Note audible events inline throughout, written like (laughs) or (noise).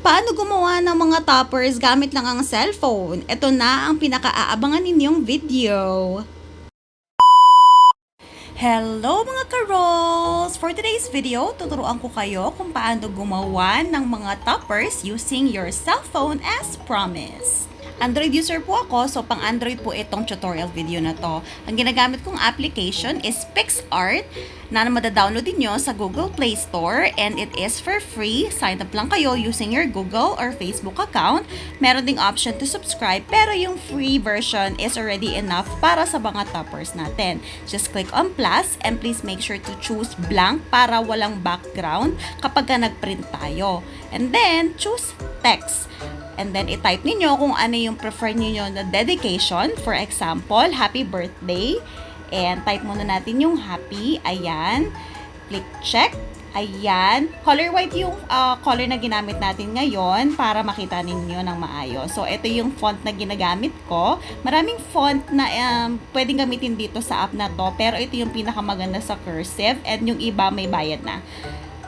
Paano gumawa ng mga toppers gamit lang ang cellphone? Ito na ang pinakaaabangan ninyong video. Hello mga ka-rolls! For today's video, tuturuan ko kayo kung paano gumawa ng mga toppers using your cellphone as promised. Android user po ako, so pang Android po itong tutorial video na to. Ang ginagamit kong application is PixArt na madadownload nyo sa Google Play Store and it is for free. Sign up lang kayo using your Google or Facebook account. Meron ding option to subscribe pero yung free version is already enough para sa mga toppers natin. Just click on plus and please make sure to choose blank para walang background kapag ka nag-print tayo. And then, choose text. And then, i-type ninyo kung ano yung prefer ninyo na dedication. For example, happy birthday. And type muna natin yung happy. Ayan. Click check. Ayan. Color white yung uh, color na ginamit natin ngayon para makita ninyo ng maayos. So, ito yung font na ginagamit ko. Maraming font na um, pwedeng gamitin dito sa app na to. Pero ito yung pinakamaganda sa cursive. And yung iba may bayad na.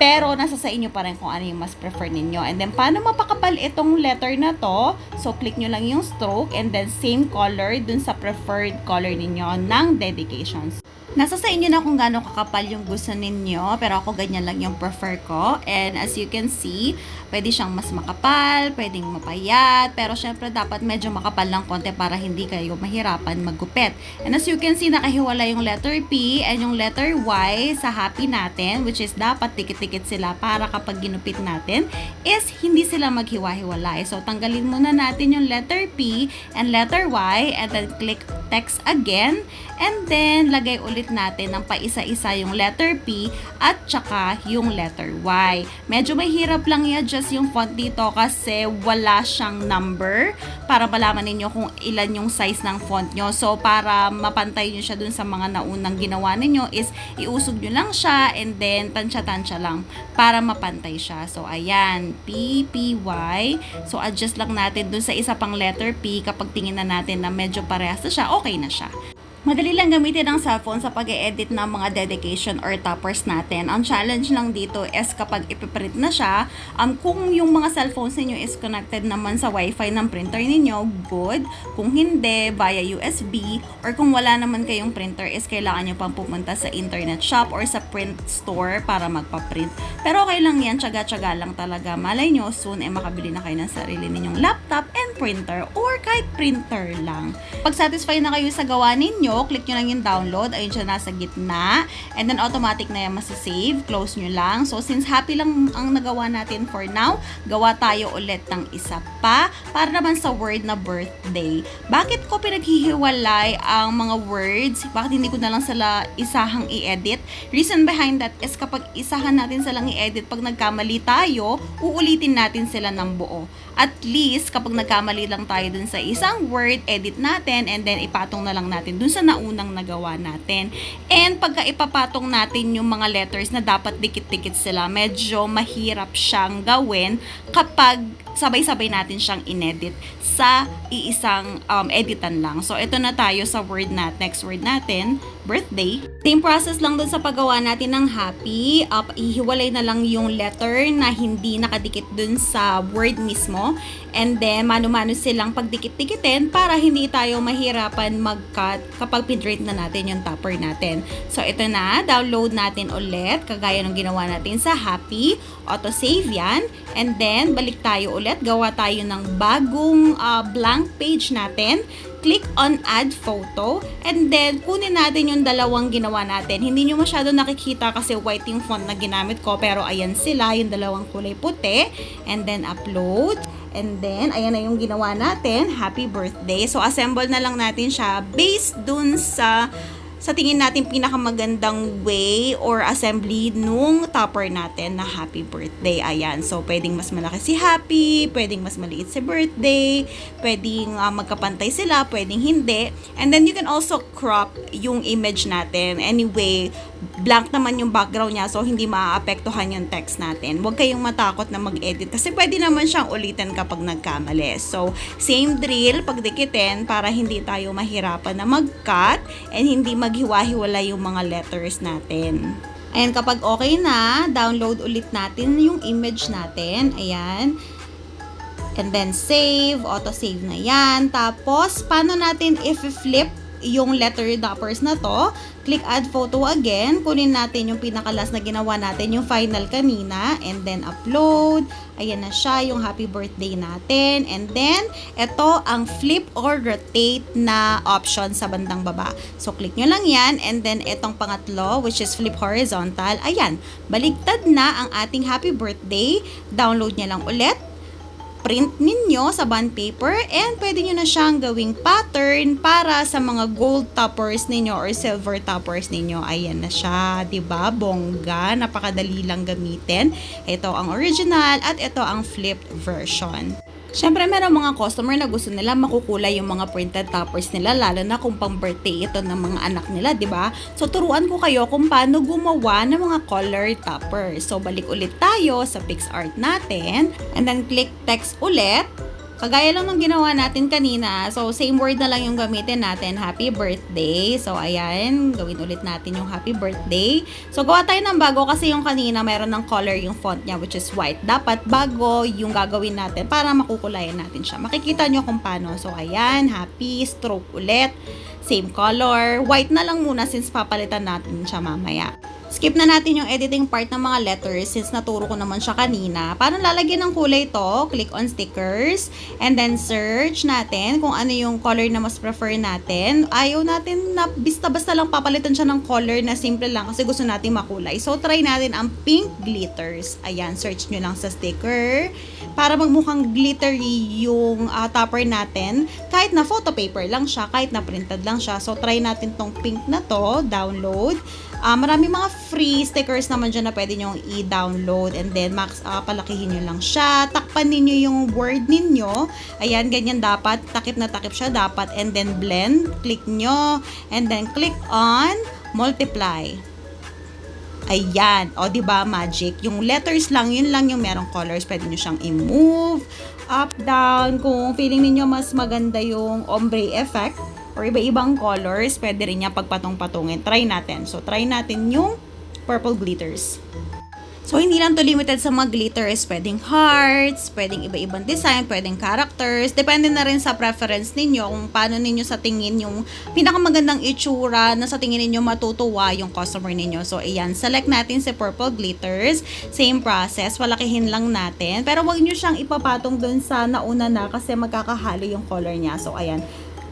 Pero nasa sa inyo pa rin kung ano yung mas prefer ninyo. And then paano mapakapal itong letter na to? So click nyo lang yung stroke and then same color dun sa preferred color ninyo ng dedications. Nasa sa inyo na kung gaano kakapal yung gusto ninyo, pero ako ganyan lang yung prefer ko. And as you can see, pwede siyang mas makapal, pwedeng mapayat, pero syempre dapat medyo makapal lang konti para hindi kayo mahirapan maggupit. And as you can see, nakahiwala yung letter P and yung letter Y sa happy natin, which is dapat tikit-tikit sila para kapag ginupit natin, is hindi sila maghiwa-hiwalay. So, tanggalin muna natin yung letter P and letter Y and then click text again and then lagay ulit natin ng paisa-isa yung letter P at tsaka yung letter Y. Medyo mahirap lang i-adjust yung font dito kasi wala siyang number para malaman ninyo kung ilan yung size ng font nyo. So, para mapantay nyo siya dun sa mga naunang ginawa ninyo is iusog nyo lang siya and then tansya-tansya lang para mapantay siya. So, ayan, P, P, Y. So, adjust lang natin dun sa isa pang letter P kapag tingin na natin na medyo parehas na siya, okay na siya. Madali lang gamitin ang cellphone sa pag edit ng mga dedication or toppers natin. Ang challenge lang dito is kapag ipiprint na siya, um, kung yung mga cellphones ninyo is connected naman sa wifi ng printer ninyo, good. Kung hindi, via USB, or kung wala naman kayong printer is kailangan nyo pang pumunta sa internet shop or sa print store para magpa-print. Pero okay lang yan, tsaga-tsaga lang talaga. Malay nyo, soon eh makabili na kayo ng sarili ninyong laptop and printer or kahit printer lang. Pag satisfied na kayo sa gawa ninyo, click nyo lang yung download. Ayun siya nasa gitna. And then automatic na yan masasave. Close nyo lang. So since happy lang ang nagawa natin for now, gawa tayo ulit ng isa pa para naman sa word na birthday. Bakit ko pinaghihiwalay ang mga words? Bakit hindi ko na lang sila isahang i-edit? Reason behind that is kapag isahan natin silang i-edit, pag nagkamali tayo, uulitin natin sila ng buo. At least, kapag nagkamali lang tayo dun sa isang word, edit natin and then ipatong na lang natin dun sa naunang nagawa natin. And pagka ipapatong natin yung mga letters na dapat dikit-dikit sila, medyo mahirap siyang gawin kapag sabay-sabay natin siyang inedit sa iisang um, editan lang. So, ito na tayo sa word na next word natin, birthday. Same process lang dun sa paggawa natin ng happy. Uh, ihiwalay na lang yung letter na hindi nakadikit dun sa word mismo. And then, mano-mano silang pagdikit-dikitin para hindi tayo mahirapan mag-cut kapag pinrate na natin yung topper natin. So, ito na. Download natin ulit. Kagaya ng ginawa natin sa Happy. Auto-save yan. And then, balik tayo ulit. Gawa tayo ng bagong uh, blank page natin click on add photo and then kunin natin yung dalawang ginawa natin. Hindi nyo masyado nakikita kasi white yung font na ginamit ko pero ayan sila, yung dalawang kulay puti and then upload and then ayan na yung ginawa natin, happy birthday. So assemble na lang natin siya based dun sa sa tingin natin pinakamagandang way or assembly nung topper natin na happy birthday. Ayan. So, pwedeng mas malaki si happy, pwedeng mas maliit si birthday, pwedeng uh, magkapantay sila, pwedeng hindi. And then, you can also crop yung image natin. Anyway, blank naman yung background niya so hindi maaapektuhan yung text natin. Huwag kayong matakot na mag-edit kasi pwede naman siyang ulitin kapag nagkamali. So, same drill, pagdikitin para hindi tayo mahirapan na mag-cut and hindi maghiwa-hiwala yung mga letters natin. Ayan, kapag okay na, download ulit natin yung image natin. Ayan. And then save, auto-save na yan. Tapos, paano natin if-flip yung letter doppers na to? Click add photo again. Kunin natin yung pinakalas na ginawa natin, yung final kanina. And then upload. Ayan na siya, yung happy birthday natin. And then, ito ang flip or rotate na option sa bandang baba. So, click nyo lang yan. And then, itong pangatlo, which is flip horizontal. Ayan, baligtad na ang ating happy birthday. Download niya lang ulit print ninyo sa bond paper and pwede nyo na siyang gawing pattern para sa mga gold toppers ninyo or silver toppers ninyo. Ayan na siya, ba? Bongga, napakadali lang gamitin. Ito ang original at ito ang flipped version. Siyempre, meron mga customer na gusto nila makukulay yung mga printed toppers nila, lalo na kung pang birthday ito ng mga anak nila, di ba? So, turuan ko kayo kung paano gumawa ng mga color toppers. So, balik ulit tayo sa PixArt natin, and then click text ulit, Kagaya lang ng ginawa natin kanina. So, same word na lang yung gamitin natin. Happy birthday. So, ayan. Gawin ulit natin yung happy birthday. So, gawa tayo ng bago kasi yung kanina mayroon ng color yung font niya which is white. Dapat bago yung gagawin natin para makukulayan natin siya. Makikita nyo kung paano. So, ayan. Happy. Stroke ulit. Same color. White na lang muna since papalitan natin siya mamaya. Skip na natin yung editing part ng mga letters since naturo ko naman siya kanina. Paano lalagyan ng kulay to? Click on stickers and then search natin kung ano yung color na mas prefer natin. Ayaw natin na basta-basta lang papalitan siya ng color na simple lang kasi gusto natin makulay. So try natin ang pink glitters. Ayan, search nyo lang sa sticker para magmukhang glittery yung uh, topper natin. Kahit na photo paper lang siya, kahit na printed lang siya. So try natin tong pink na to, download. Uh, marami mga free stickers naman dyan na pwede nyo i-download and then max uh, palakihin nyo lang siya. Takpan ninyo yung word ninyo. Ayan, ganyan dapat. Takip na takip siya dapat. And then blend. Click nyo. And then click on multiply. Ayan. O, ba magic? Yung letters lang, yun lang yung merong colors. Pwede nyo siyang i-move, up, down. Kung feeling niyo mas maganda yung ombre effect, or iba-ibang colors, pwede rin niya pagpatong-patungin. Try natin. So, try natin yung purple glitters. So, hindi lang to limited sa mga glitters. Pwedeng hearts, pwedeng iba-ibang design, pwedeng characters. Depende na rin sa preference ninyo kung paano ninyo sa tingin yung pinakamagandang itsura na sa tingin ninyo matutuwa yung customer ninyo. So, ayan. Select natin si purple glitters. Same process. Walakihin lang natin. Pero wag nyo siyang ipapatong dun sa nauna na kasi magkakahalo yung color niya. So, ayan.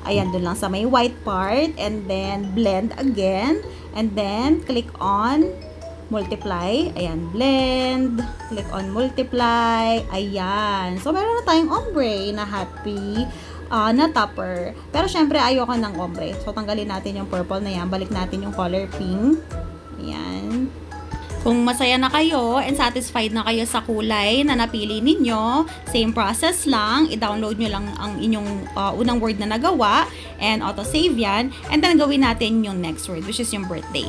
Ayan, dun lang sa may white part. And then, blend again. And then, click on multiply. Ayan, blend. Click on multiply. Ayan. So, meron na tayong ombre na happy uh, na topper. Pero, syempre, ayoko ng ombre. So, tanggalin natin yung purple na yan. Balik natin yung color pink. Ayan. Kung masaya na kayo and satisfied na kayo sa kulay na napili ninyo, same process lang, i-download nyo lang ang inyong uh, unang word na nagawa and auto-save yan. And then gawin natin yung next word which is yung birthday.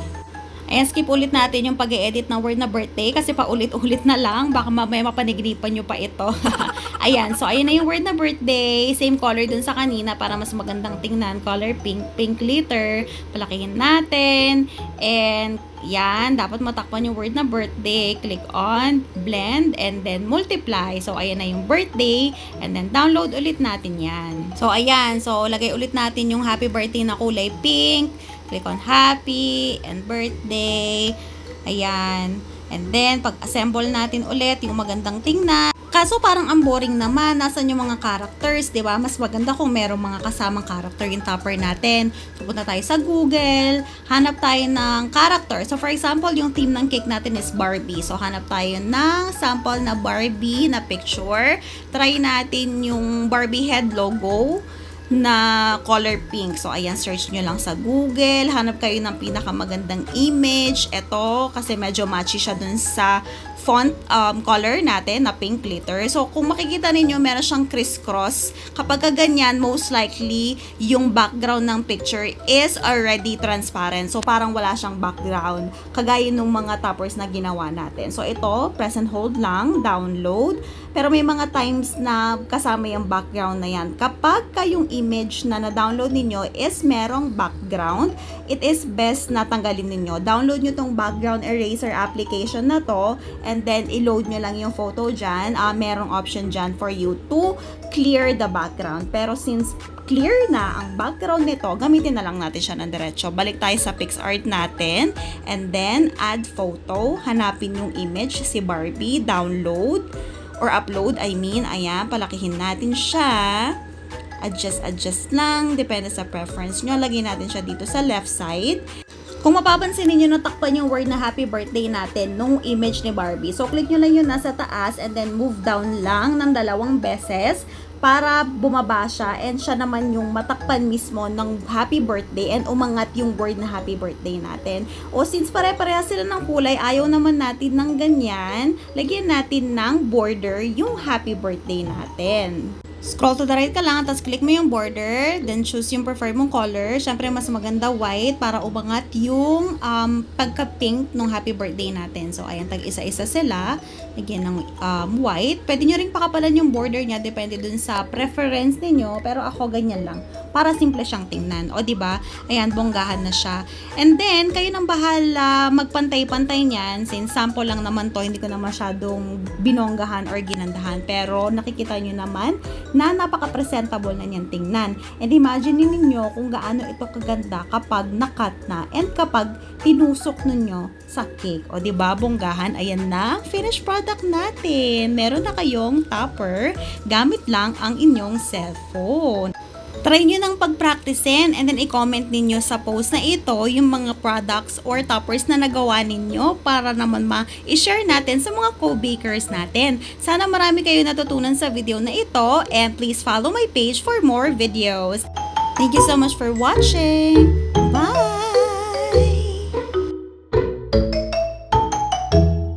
Ayan, skip ulit natin yung pag edit ng word na birthday kasi paulit-ulit na lang. Baka mamaya mapanigripan nyo pa ito. (laughs) ayan, so ayan na yung word na birthday. Same color dun sa kanina para mas magandang tingnan. Color pink, pink glitter. Palakihin natin. And yan, dapat matakpan yung word na birthday. Click on blend and then multiply. So, ayan na yung birthday. And then, download ulit natin yan. So, ayan. So, lagay ulit natin yung happy birthday na kulay pink. Click on happy and birthday. Ayan. And then, pag-assemble natin ulit yung magandang tingnan. Kaso parang ang boring naman, nasan yung mga characters, 'di ba? Mas maganda kung merong mga kasamang character yung topper natin. So punta tayo sa Google, hanap tayo ng character. So for example, yung theme ng cake natin is Barbie. So hanap tayo ng sample na Barbie na picture. Try natin yung Barbie head logo na color pink. So, ayan, search nyo lang sa Google. Hanap kayo ng pinakamagandang image. Ito, kasi medyo matchy siya dun sa font um, color natin na pink glitter. So, kung makikita ninyo, meron siyang crisscross. Kapag ka ganyan, most likely, yung background ng picture is already transparent. So, parang wala siyang background. Kagaya ng mga toppers na ginawa natin. So, ito, press and hold lang, download. Pero may mga times na kasama yung background na yan. Kapag kayong image na na-download ninyo is merong background, it is best na tanggalin ninyo. Download nyo tong background eraser application na to and then i-load nyo lang yung photo dyan. Ah, merong option dyan for you to clear the background. Pero since clear na ang background nito, gamitin na lang natin siya ng diretso. Balik tayo sa PixArt natin and then add photo. Hanapin yung image, si Barbie, download or upload, I mean, ayan, palakihin natin siya. Adjust, adjust lang, depende sa preference nyo. Lagyan natin siya dito sa left side. Kung mapapansin ninyo, natakpan yung word na happy birthday natin nung image ni Barbie. So, click nyo lang yun nasa taas and then move down lang ng dalawang beses para bumaba siya and siya naman yung matakpan mismo ng happy birthday and umangat yung word na happy birthday natin. O since pare-pareha sila ng kulay, ayaw naman natin ng ganyan, lagyan natin ng border yung happy birthday natin. Scroll to the right ka lang, tapos click mo yung border, then choose yung preferred mong color. Siyempre, mas maganda white para umangat yung um, pagka-pink ng happy birthday natin. So, ayan, tag isa-isa sila. Lagyan ng um, white. Pwede nyo rin pakapalan yung border niya, depende dun sa preference ninyo. Pero ako, ganyan lang. Para simple siyang tingnan. O, ba Ayan, bonggahan na siya. And then, kayo nang bahala magpantay-pantay niyan. Since sample lang naman to, hindi ko na masyadong binonggahan or ginandahan. Pero, nakikita nyo naman na napaka-presentable na niyan tingnan. And imagine ninyo kung gaano ito kaganda kapag nakat na and kapag tinusok ninyo sa cake. O, ba bonggahan, ayan na, finished product natin. Meron na kayong topper, gamit lang ang inyong cellphone. Try nyo nang pag-practicein and then i-comment ninyo sa post na ito yung mga products or toppers na nagawa ninyo para naman ma-share natin sa mga co-bakers natin. Sana marami kayo natutunan sa video na ito and please follow my page for more videos. Thank you so much for watching!